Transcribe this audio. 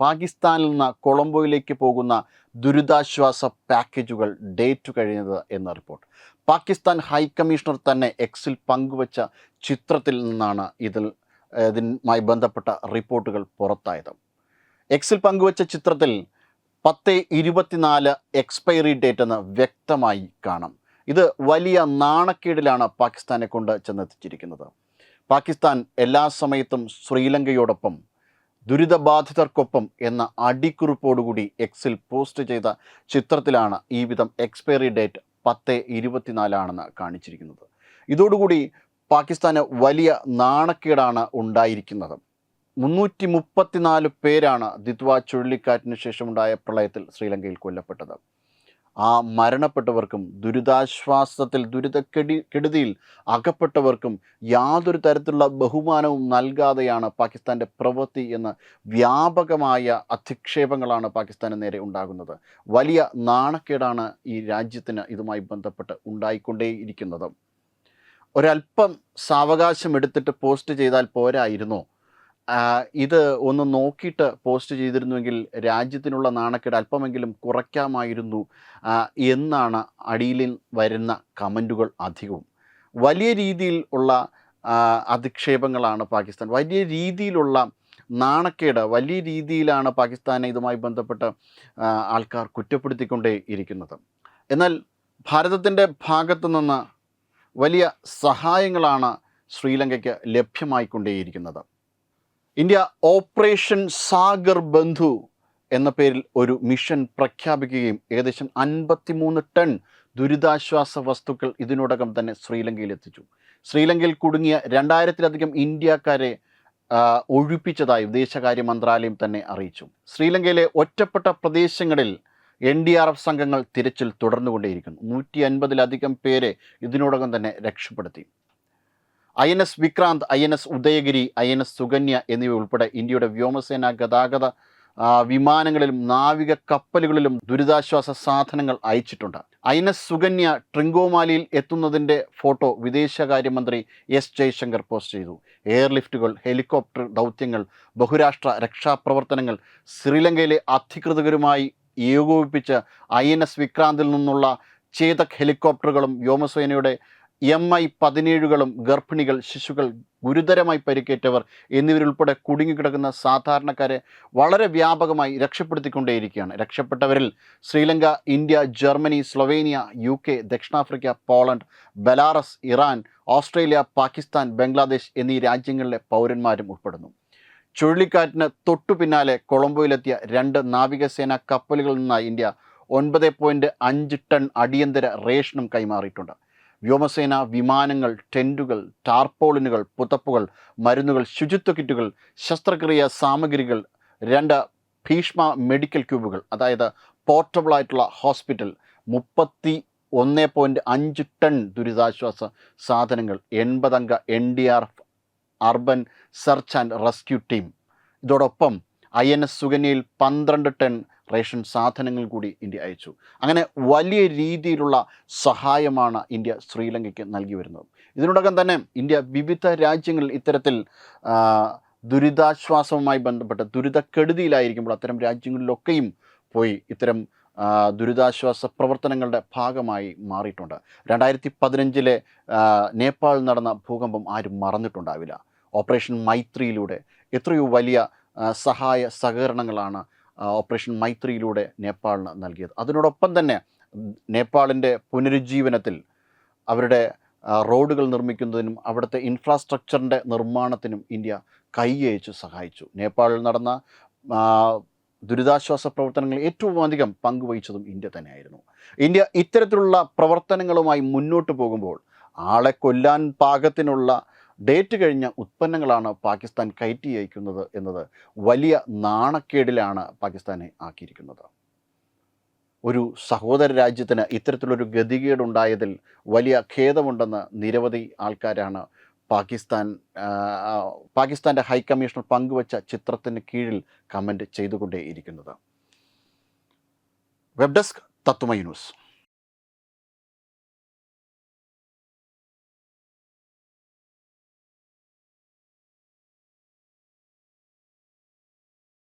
പാകിസ്ഥാനിൽ നിന്ന് കൊളംബോയിലേക്ക് പോകുന്ന ദുരിതാശ്വാസ പാക്കേജുകൾ ഡേറ്റ് കഴിഞ്ഞത് എന്ന റിപ്പോർട്ട്. പാകിസ്ഥാൻ ഹൈക്കമ്മീഷണർ തന്നെ എക്സിൽ പങ്കുവച്ച ചിത്രത്തിൽ നിന്നാണ് ഇതിൽ ഇതിനുമായി ബന്ധപ്പെട്ട റിപ്പോർട്ടുകൾ പുറത്തായത്. എക്സിൽ പങ്കുവച്ച ചിത്രത്തിൽ പത്ത് ഇരുപത്തിനാല് എക്സ്പയറി ഡേറ്റ് എന്ന് വ്യക്തമായി കാണാം. ഇത് വലിയ നാണക്കേടിലാണ് പാകിസ്ഥാനെ കൊണ്ട് ചെന്നെത്തിച്ചിരിക്കുന്നത്. പാകിസ്ഥാൻ എല്ലാ സമയത്തും ശ്രീലങ്കയോടൊപ്പം ദുരിതബാധിതർക്കൊപ്പം എന്ന അടിക്കുറിപ്പോടുകൂടി എക്സിൽ പോസ്റ്റ് ചെയ്ത ചിത്രത്തിലാണ് ഈ വിധം എക്സ്പയറി ഡേറ്റ് പത്ത് ഇരുപത്തിനാലാണെന്ന് കാണിച്ചിരിക്കുന്നത്. ഇതോടുകൂടി പാകിസ്ഥാന് വലിയ നാണക്കേടാണ് ഉണ്ടായിരിക്കുന്നത്. മുന്നൂറ്റി മുപ്പത്തിനാല് പേരാണ് ദിത്വ ചുഴലിക്കാറ്റിന് ശേഷമുണ്ടായ പ്രളയത്തിൽ ശ്രീലങ്കയിൽ കൊല്ലപ്പെട്ടത്. ആ മരണപ്പെട്ടവർക്കും ദുരിതാശ്വാസത്തിൽ ദുരിത കെടി കെടുതിയിൽ അകപ്പെട്ടവർക്കും യാതൊരു തരത്തിലുള്ള ബഹുമാനവും നൽകാതെയാണ് പാകിസ്ഥാന്റെ പ്രവൃത്തി എന്ന വ്യാപകമായ അധിക്ഷേപങ്ങളാണ് പാകിസ്ഥാന് നേരെ ഉണ്ടാകുന്നത്. വലിയ നാണക്കേടാണ് ഈ രാജ്യത്തിന് ഇതുമായി ബന്ധപ്പെട്ട് ഉണ്ടായിക്കൊണ്ടേയിരിക്കുന്നത്. ഒരല്പം സാവകാശം എടുത്തിട്ട് പോസ്റ്റ് ചെയ്താൽ പോരായിരുന്നോ? ഇത് ഒന്ന് നോക്കിയിട്ട് പോസ്റ്റ് ചെയ്തിരുന്നുവെങ്കിൽ രാജ്യത്തിനുള്ള നാണക്കേട് അല്പമെങ്കിലും കുറയ്ക്കാമായിരുന്നു എന്നാണ് അടിയിലിൽ വരുന്ന കമന്റുകൾ അധികവും. വലിയ രീതിയിൽ ഉള്ള അധിക്ഷേപങ്ങളാണ് പാകിസ്ഥാൻ. വലിയ രീതിയിലുള്ള നാണക്കേട് വലിയ രീതിയിലാണ് പാകിസ്ഥാനെ ഇതുമായി ബന്ധപ്പെട്ട് ആൾക്കാർ കുറ്റപ്പെടുത്തിക്കൊണ്ടേ ഇരിക്കുന്നത്. എന്നാൽ ഭാരതത്തിന്റെ ഭാഗത്തു നിന്ന് വലിയ സഹായങ്ങളാണ് ശ്രീലങ്കയ്ക്ക് ലഭ്യമായിക്കൊണ്ടേയിരിക്കുന്നത്. ഇന്ത്യ ഓപ്പറേഷൻ സാഗർ ബന്ധു എന്ന പേരിൽ ഒരു മിഷൻ പ്രഖ്യാപിക്കുകയും ഏകദേശം അൻപത്തിമൂന്ന് ടൺ ദുരിതാശ്വാസ വസ്തുക്കൾ ഇതിനോടകം തന്നെ ശ്രീലങ്കയിൽ എത്തിച്ചു. ശ്രീലങ്കയിൽ കുടുങ്ങിയ രണ്ടായിരത്തിലധികം ഇന്ത്യക്കാരെ ഒഴിപ്പിച്ചതായി വിദേശകാര്യ മന്ത്രാലയം തന്നെ അറിയിച്ചു. ശ്രീലങ്കയിലെ ഒറ്റപ്പെട്ട പ്രദേശങ്ങളിൽ എൻ ഡി ആർ എഫ് സംഘങ്ങൾ തിരച്ചിൽ തുടർന്നുകൊണ്ടേയിരിക്കുന്നു. നൂറ്റി അൻപതിലധികം പേരെ ഇതിനോടകം തന്നെ രക്ഷപ്പെടുത്തി. I N S Vikrant I N S Udayagiri I N S Sukanya എന്നിവ ഉൾപ്പെടെ ഇന്ത്യയുടെ വ്യോമസേന ഗതാഗത വിമാനങ്ങളിലും നാവിക കപ്പലുകളിലും ദുരിതാശ്വാസ സാധനങ്ങൾ അയച്ചിട്ടുണ്ട്. ഐ എൻ എസ് സുകന്യ ട്രിങ്കോമാലിയിൽ എത്തുന്നതിന്റെ ഫോട്ടോ വിദേശകാര്യമന്ത്രി എസ് ജയശങ്കർ പോസ്റ്റ് ചെയ്തു. എയർലിഫ്റ്റുകൾ ഹെലികോപ്റ്റർ ദൗത്യങ്ങൾ ബഹുരാഷ്ട്ര രക്ഷാപ്രവർത്തനങ്ങൾ ശ്രീലങ്കയിലെ അധികൃതരുമായി ഏകോപിപ്പിച്ച് ഐ എൻ എസ് വിക്രാന്തിൽ നിന്നുള്ള ചേതക് ഹെലികോപ്റ്ററുകളും വ്യോമസേനയുടെ എം ഐ പതിനേഴുകളും ഗർഭിണികൾ ശിശുക്കൾ ഗുരുതരമായി പരിക്കേറ്റവർ എന്നിവരുൾപ്പെടെ കുടുങ്ങിക്കിടക്കുന്ന സാധാരണക്കാരെ വളരെ വ്യാപകമായി രക്ഷപ്പെടുത്തിക്കൊണ്ടേയിരിക്കുകയാണ്. രക്ഷപ്പെട്ടവരിൽ Sri Lanka India Germany Slovenia U K ദക്ഷിണാഫ്രിക്ക Poland Belarus Iran Australia Pakistan Bangladesh എന്നീ രാജ്യങ്ങളിലെ പൗരന്മാരും ഉൾപ്പെടുന്നു. ചുഴലിക്കാറ്റിന് തൊട്ടു പിന്നാലെ കൊളംബോയിലെത്തിയ രണ്ട് നാവികസേന കപ്പലുകളിൽ നിന്നായി ഇന്ത്യ ഒൻപത് പോയിന്റ് അഞ്ച് ടൺ അടിയന്തര റേഷനും കൈമാറിയിട്ടുണ്ട്. വ്യോമസേന വിമാനങ്ങൾ ടെന്റുകൾ ടാർപോളിനുകൾ പുതപ്പുകൾ മരുന്നുകൾ ശുചിത്വ കിറ്റുകൾ ശസ്ത്രക്രിയ സാമഗ്രികൾ രണ്ട് ഭീഷ്മ മെഡിക്കൽ ക്യൂബുകൾ അതായത് പോർട്ടബിൾ ആയിട്ടുള്ള ഹോസ്പിറ്റൽ മുപ്പത്തി ഒന്ന് പോയിന്റ് അഞ്ച് ടൺ ദുരിതാശ്വാസ സാധനങ്ങൾ എൺപതംഗ N D R F urban search and rescue team. ഇതോടൊപ്പം ഐ എൻ എസ് സുഗന്യയിൽ പന്ത്രണ്ട് ടൺ റേഷൻ സാധനങ്ങൾ കൂടി ഇന്ത്യ അയച്ചു. അങ്ങനെ വലിയ രീതിയിലുള്ള സഹായമാണ് ഇന്ത്യ ശ്രീലങ്കയ്ക്ക് നൽകി വരുന്നത്. ഇതിനോടകം തന്നെ ഇന്ത്യ വിവിധ രാജ്യങ്ങളിൽ ഇത്തരത്തിൽ ദുരിതാശ്വാസവുമായി ബന്ധപ്പെട്ട് ദുരിതക്കെടുതിയിലായിരിക്കുമ്പോൾ അത്തരം രാജ്യങ്ങളിലൊക്കെയും പോയി ഇത്തരം ദുരിതാശ്വാസ പ്രവർത്തനങ്ങളുടെ ഭാഗമായി മാറിയിട്ടുണ്ട്. രണ്ടായിരത്തി പതിനഞ്ചിലെ നേപ്പാളിൽ നടന്ന ഭൂകമ്പം ആരും മറന്നിട്ടുണ്ടാവില്ല. ഓപ്പറേഷൻ മൈത്രിയിലൂടെ എത്രയോ വലിയ സഹായ സഹകരണങ്ങളാണ് ഓപ്പറേഷൻ മൈത്രിയിലൂടെ നേപ്പാളിന് നൽകിയത്. അതിനോടൊപ്പം തന്നെ നേപ്പാളിന്റെ പുനരുജ്ജീവനത്തിൽ അവരുടെ റോഡുകൾ നിർമ്മിക്കുന്നതിനും അവിടുത്തെ ഇൻഫ്രാസ്ട്രക്ചറിന്റെ നിർമ്മാണത്തിനും ഇന്ത്യ കൈയച്ച് സഹായിച്ചു. നേപ്പാളിൽ നടന്ന ദുരിതാശ്വാസ പ്രവർത്തനങ്ങളിൽ ഏറ്റവും അധികം പങ്കുവഹിച്ചതും ഇന്ത്യ തന്നെയായിരുന്നു. ഇന്ത്യ ഇത്തരത്തിലുള്ള പ്രവർത്തനങ്ങളുമായി മുന്നോട്ട് പോകുമ്പോൾ ആളെ കൊല്ലാൻ പാകത്തിനുള്ള ഡേറ്റ് കഴിഞ്ഞ ഉത്പന്നങ്ങളാണ് പാകിസ്ഥാൻ കയറ്റി അയക്കുന്നത് എന്നത് വലിയ നാണക്കേടിലാണ് പാകിസ്ഥാനെ ആക്കിയിരിക്കുന്നത്. ഒരു സഹോദര രാജ്യത്തിന് ഇത്തരത്തിലൊരു ഗതികേടുണ്ടായതിൽ വലിയ ഖേദമുണ്ടെന്ന് നിരവധി ആൾക്കാരാണ് പാകിസ്ഥാൻ പാകിസ്ഥാന്റെ ഹൈക്കമ്മീഷണർ പങ്കുവച്ച ചിത്രത്തിന് കീഴിൽ comment ചെയ്തുകൊണ്ടേയിരിക്കുന്നത്. Web desk Tatwamayi news.